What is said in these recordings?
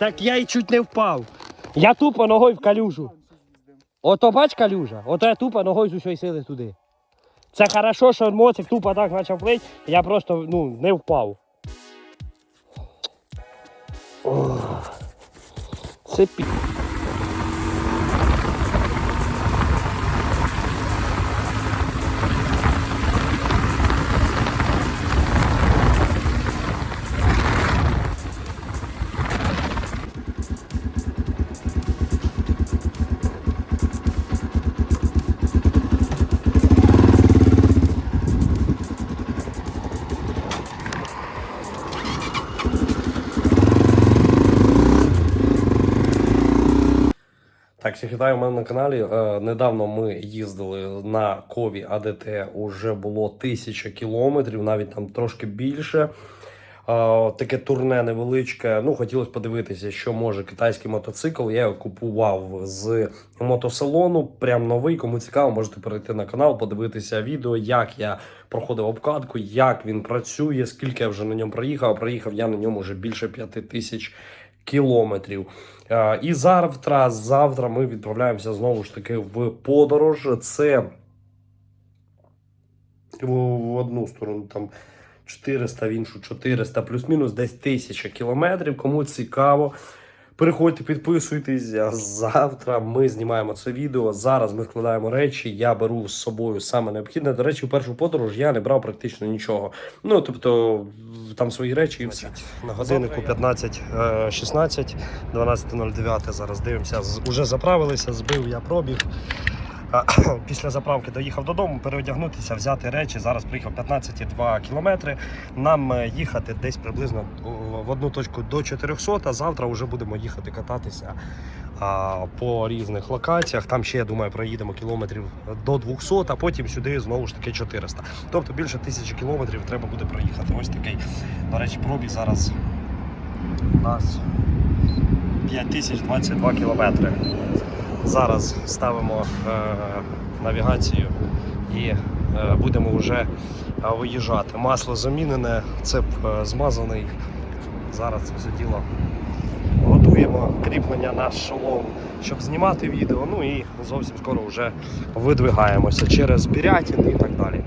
Так я і чуть не впав. Я тупо ногою в калюжу. Ото бач калюжа, ото я тупо ногою з усієї сили туди. Це хорошо, що моцик тупо так почав плить, я просто ну, не впав. Це пі. Так, всіх вітаю у мене на каналі. Е, недавно ми їздили на Кові АДТ, уже було тисяча кілометрів, навіть там трошки більше. Е, таке турне невеличке. Ну, хотілося подивитися, що може китайський мотоцикл. Я його купував з мотосалону. Прям новий. Кому цікаво, можете перейти на канал, подивитися відео, як я проходив обкатку, як він працює, скільки я вже на ньому проїхав. Проїхав я на ньому вже більше п'яти тисяч кілометрів. Е, І завтра, завтра ми відправляємося знову ж таки в подорож. Це в, одну сторону там 400, в іншу 400, плюс-мінус десь 1000 кілометрів. Кому цікаво. Переходьте, підписуйтесь. Завтра ми знімаємо це відео. Зараз ми складаємо речі. Я беру з собою саме необхідне. До речі, в першу подорож я не брав практично нічого. Ну тобто там свої речі і все. На годиннику 15.16, 12.09. Зараз дивимося. Уже заправилися, збив я пробіг. Після заправки доїхав додому, переодягнутися, взяти речі. Зараз приїхав 15,2 кілометри. Нам е, їхати десь приблизно в одну точку до 400, а завтра вже будемо їхати кататися по різних локаціях. Там ще, я думаю, проїдемо кілометрів до 200, а потім сюди знову ж таки 400. Тобто більше тисячі кілометрів треба буде проїхати. Ось такий, до речі, пробіг зараз у нас 5022 кілометри. Зараз ставимо е, навігацію і е, будемо вже е, виїжджати. Масло замінене, цеп е, змазаний. Зараз все діло готуємо кріплення на шолом, щоб знімати відео. Ну і зовсім скоро вже видвигаємося через Бірятін і так далі.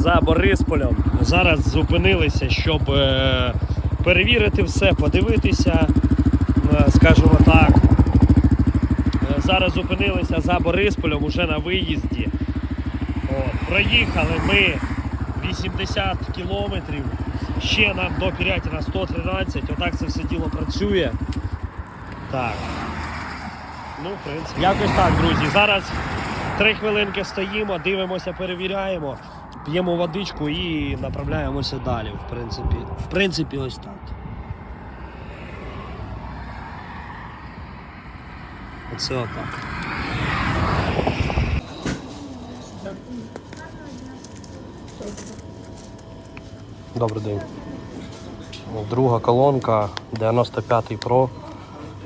За Борисполем. Зараз зупинилися, щоб е, перевірити все, подивитися, е, скажімо так. Е, Зараз зупинилися за Борисполем уже на виїзді. От, проїхали ми 80 кілометрів. Ще нам до Пірятіна 113. Отак це все діло працює. Так. Ну, в принципі. Якось так, друзі. Зараз три хвилинки стоїмо, дивимося, перевіряємо, п'ємо водичку і направляємося далі. В принципі, в принципі, ось так. Оце отак. Добрий день. Друга колонка 95 Pro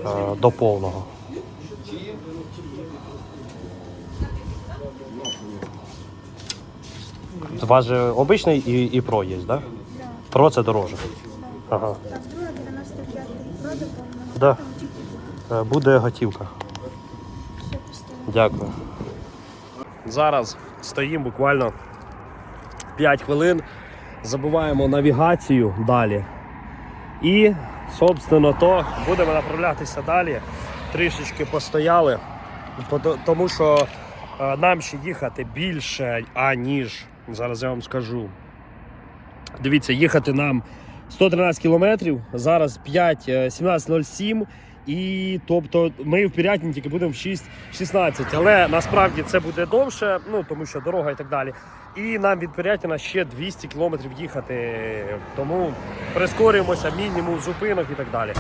е, до повного. У вас же обичний і, і Pro є, так? Да? Да, Pro це дороже. Ага. Так, друга 95 продажу. Да. Е, Буде готівка. все. Дякую. Зараз стоїмо буквально 5 хвилин. Забуваємо навігацію далі. І, собственно, то будемо направлятися далі. Трішечки постояли, тому що е, нам ще їхати більше, аніж зараз я вам скажу. Дивіться, їхати нам 113 кілометрів, зараз 5, е, 17.07. І тобто ми в Пірятині тільки будемо в 6.16. Але насправді це буде довше, ну тому що дорога і так далі. І нам від Пірятина ще 200 кілометрів їхати. Тому прискорюємося, мінімум зупинок і так далі.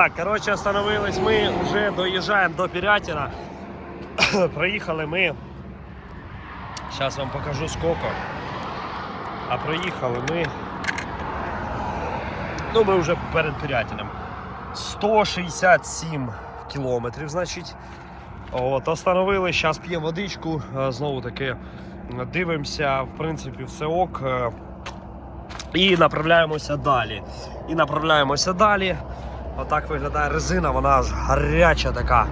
Так, коротше, остановились ми, вже доїжджаємо до Пірятіна. Проїхали ми. Зараз вам покажу сколько. А проїхали ми. Ну, ми вже перед Пірятіним. 167 кілометрів, значить. От, остановили, зараз п'є водичку, е, знову таки дивимося, в принципі, все ок. е, І направляємося далі. І направляємося далі. Отак виглядає резина, вона аж гаряча така.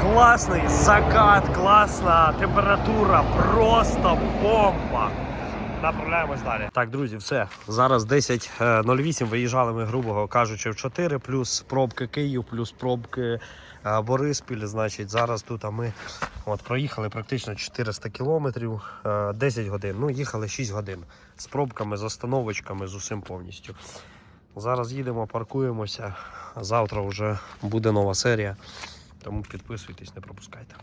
Класний закат, класна температура, просто бомба. Направляємось далі. Так, друзі, все. Зараз 10.08. Виїжджали ми, грубо кажучи, в 4, плюс пробки Київ, плюс пробки е, Бориспіль. Значить, зараз тут а ми от, проїхали практично 400 кілометрів, е, 10 годин. Ну, їхали 6 годин з пробками, з остановочками, з усім повністю. Зараз їдемо, паркуємося. Завтра вже буде нова серія. Тому підписуйтесь, не пропускайте.